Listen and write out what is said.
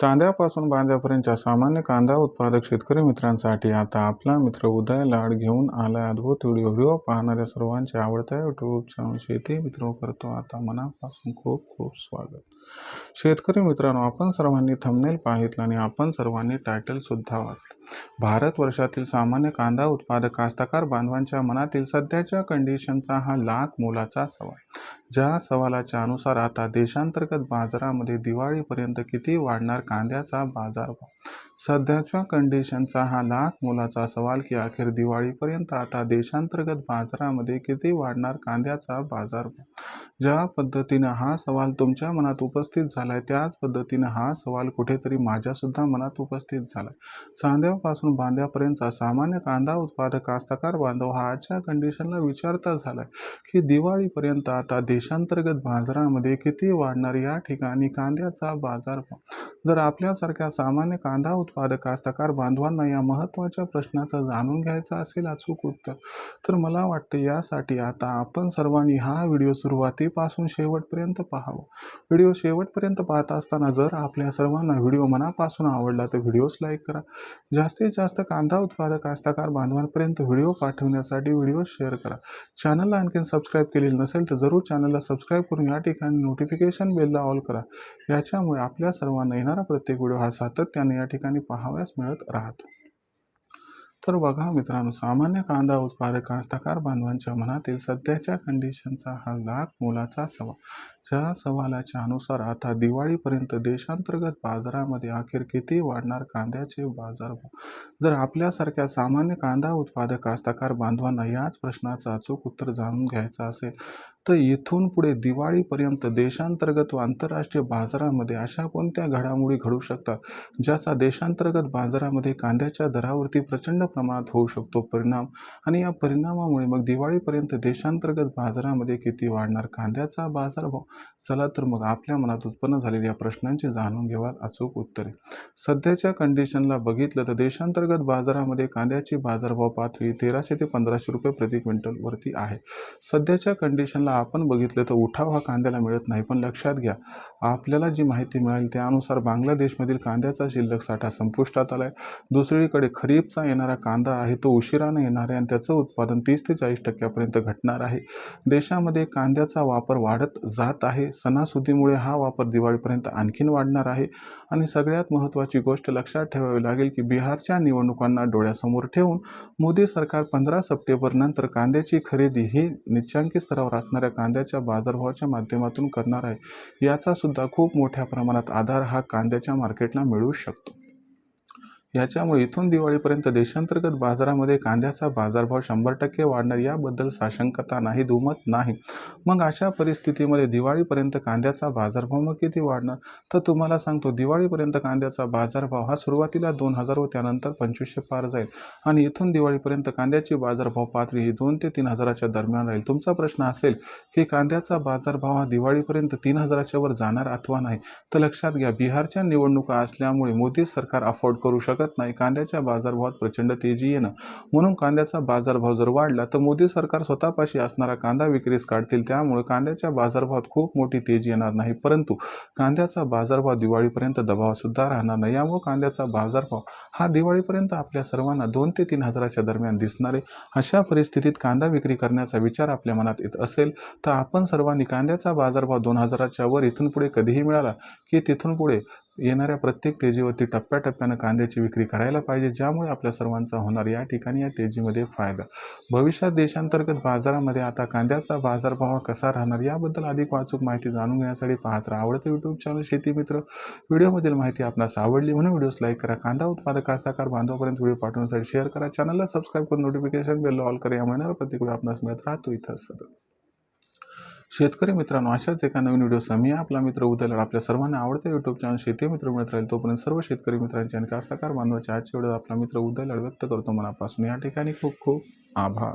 कांद्यापासून बांद्यापर्यंतच्या सामान्य कांदा उत्पादक शेतकरी मित्रांसाठी आता आपला मित्र उदय लाड घेऊन आला अद्भुत व्हिडिओ. व्हिडिओ पाहणाऱ्या सर्वांचे आवडत्या युट्यूब चॅनल शेती मित्र करतो. आता मनापासून खूप खूप स्वागत. शेतकरी मित्रांनो आपण सर्वांनी थंबनेल पाहितलं आणि आपण सर्वांनी टायटल सुद्धा वाचलं. भारत वर्षातील सामान्य कांदा उत्पादक कास्तकार बांधवांच्या मनातील सध्याच्या कंडिशनचा हा लाख मोलाचा सवाल. ज्या सवालाच्या अनुसार आता देशांतर्गत बाजारामध्ये दिवाळीपर्यंत किती वाढणार कांद्याचा बाजारभाव सध्याच्या कंडिशनचा हा लाख मोलाचा सवाल की अखेर दिवाळीपर्यंत आता देशांतर्गत बाजारामध्ये किती वाढणार कांद्याचा बाजारभाव ज्या पद्धतीनं हा सवाल तुमच्या मनात उपस्थित झालाय त्याच पद्धतीनं हा सवाल कुठेतरी माझ्यासुद्धा मनात उपस्थित झालाय. चांद्यापासून बांध्यापर्यंतचा सामान्य कांदा उत्पादक कास्तकार बांधव हा आजच्या कंडिशनला विचारता झालाय की दिवाळीपर्यंत आता देशांतर्गत बाजारामध्ये किती वाढणार या ठिकाणी कांद्याचा बाजार जर आपल्यासारख्या सामान्य कांदा उत्पादक कास्तकार बांधवांना या महत्त्वाच्या प्रश्नाचं जाणून घ्यायचं असेल अचूक उत्तर तर मला वाटतं यासाठी आता आपण सर्वांनी हा व्हिडिओ सुरुवातीपासून शेवटपर्यंत पाहावा. व्हिडिओ शेवटपर्यंत पाहत असताना जर आपल्या सर्वांना व्हिडिओ मनापासून आवडला तर व्हिडिओज लाईक करा. जास्तीत जास्त कांदा उत्पादक कास्तकार बांधवांपर्यंत व्हिडिओ पाठवण्यासाठी व्हिडिओ शेअर करा. चॅनलला आणखी सबस्क्राईब केलेलं नसेल तर जरूर चॅनलला सबस्क्राईब करून या ठिकाणी नोटिफिकेशन बेलला ऑल करा. याच्यामुळे आपल्या सर्वांना येणारा प्रत्येक व्हिडिओ हा सातत्याने या ठिकाणी पाहाव्यास मिळत राहतो. तर बघा मित्रांनो सामान्य कांदा उत्पादक कास्तकार बांधवांच्या मनातील सध्याच्या कंडिशनचा हा लाख मोलाचा सवाल. ज्या सवालाच्या अनुसार आता दिवाळीपर्यंत देशांतर्गत बाजारामध्ये अखेर किती वाढणार कांद्याचे बाजारभाव जर आपल्यासारख्या सामान्य कांदा उत्पादक कास्तकार बांधवांना याच प्रश्नाचं अचूक उत्तर जाणून घ्यायचं असेल तर इथून पुढे दिवाळीपर्यंत देशांतर्गत व आंतरराष्ट्रीय बाजारामध्ये अशा कोणत्या घडामोडी घडू शकतात ज्याचा देशांतर्गत बाजारामध्ये कांद्याच्या दरावरती प्रचंड प्रमाणात होऊ शकतो परिणाम? आणि या परिणामामुळे मग दिवाळीपर्यंत देशांतर्गत बाजारामध्ये किती वाढणार कांद्याचा बाजारभाव? चला तर मग आपल्या मनात उत्पन्न झालेल्या प्रश्नांची जाणून घेवा अचूक उत्तरे. सध्याच्या कंडिशनला बघितलं तर देशांतर्गत बाजारामध्ये कांद्याची बाजारभाव पातळी तेराशे ते पंधराशे रुपये प्रति क्विंटलवरती आहे. सध्याच्या कंडिशनला आपण बघितलं तर उठाव हा कांद्याला मिळत नाही पण लक्षात घ्या आपल्याला जी माहिती मिळाली त्यानुसार बांगलादेशमधील कांद्याचा शिल्लक साठा संपुष्टात आला आहे दुसरीकडे खरीपचा येणारा कांदा आहे तो उशिरानं येणार आहे आणि त्याचं उत्पादन तीस ते चाळीस टक्क्यापर्यंत घटणार आहे. देशामध्ये कांद्याचा वापर वाढत जात आहे. सणासुदीमुळे हा वापर दिवाळीपर्यंत आणखीन वाढणार आहे. आणि सगळ्यात महत्त्वाची गोष्ट लक्षात ठेवावी लागेल की बिहारच्या निवडणुकांना डोळ्यासमोर ठेवून मोदी सरकार पंधरा सप्टेंबर नंतर कांद्याची खरेदी ही निच्चांकी स्तरावर असणाऱ्या कांद्याच्या बाजारभावाच्या माध्यमातून करणार आहे. याचासुद्धा खूप मोठ्या प्रमाणात आधार हा कांद्याच्या मार्केटला मिळू शकतो. याच्यामुळे इथून दिवाळीपर्यंत देशांतर्गत बाजारामध्ये कांद्याचा बाजारभाव शंभर टक्के वाढणार याबद्दल साशंकता नाही दुमत नाही. मग अशा परिस्थितीमध्ये दिवाळीपर्यंत कांद्याचा बाजारभाव मग किती वाढणार? तर तुम्हाला सांगतो दिवाळीपर्यंत कांद्याचा बाजारभाव हा सुरुवातीला दोन हजार व त्यानंतर पंचवीसशे पार जाईल. आणि इथून दिवाळीपर्यंत कांद्याची बाजारभाव पातळी ही दोन ते तीन हजाराच्या दरम्यान राहील. तुमचा प्रश्न असेल की कांद्याचा बाजारभाव हा दिवाळीपर्यंत तीन हजाराच्या वर जाणार अथवा नाही? तर लक्षात घ्या बिहारच्या निवडणुका असल्यामुळे मोदी सरकार अफोर्ड करू शकत नाही. कांद्याच्या बाजारभावात प्रचंड तेजी येणं. म्हणून कांद्याचा बाजारभाव जर वाढला तर मोदी सरकार स्वतःपाशी असणारा कांदा विक्रीस काढतील. त्यामुळे कांद्याच्या बाजारभावात खूप मोठी तेजी येणार नाही. परंतु कांद्याचा बाजारभाव दिवाळीपर्यंत दबाव सुद्धा राहणार नाही. यामुळे कांद्याचा बाजारभाव हा दिवाळीपर्यंत आपल्या सर्वांना दोन ते तीन हजाराच्या दरम्यान दिसणारे अशा परिस्थितीत कांदा विक्री करण्याचा विचार आपल्या मनात येत असेल तर आपण सर्वांनी कांद्याचा बाजारभाव दोन हजाराच्या वर इथून पुढे कधीही मिळाला की तिथून पुढे येणाऱ्या प्रत्येक तेजीवरती टप्प्याटप्प्यानं कांद्याची विक्री करायला पाहिजे ज्यामुळे आपल्या सर्वांचा होणार या ठिकाणी या तेजीमध्ये फायदा. भविष्यात देशांतर्गत बाजारामध्ये आता कांद्याचा बाजारभाव कसा राहणार याबद्दल अधिक वाचूक माहिती जाणून घेण्यासाठी पाहत राहा आवडतं यूट्यूब चॅनल शेती मित्र. व्हिडिओमधील माहिती आपणास आवडली म्हणून व्हिडिओज लाईक करा. कांदा उत्पादक कासाकार बांधवापर्यंत व्हिडिओ पाठवण्यासाठी शेअर करा. चॅनलला सबस्क्राईब करून नोटिफिकेशन बेल ऑल करा. या महिन्याला प्रत्येक आपणास मिळत राहतो. इथं सतत. शेतकरी मित्रांनो अशाच एका नवीन व्हिडिओसह मी आपला मित्र उद्याला आपल्या सर्वांना आवडते युट्यूब चॅनल शेती मित्र मिळत राहील तोपर्यंत सर्व शेतकरी मित्रांचे आणि कास्तकार बांधवाचे आजच्या वेळेस आपला मित्र उद्याला व्यक्त करतो मनापासून. या ठिकाणी खूप खूप आभार.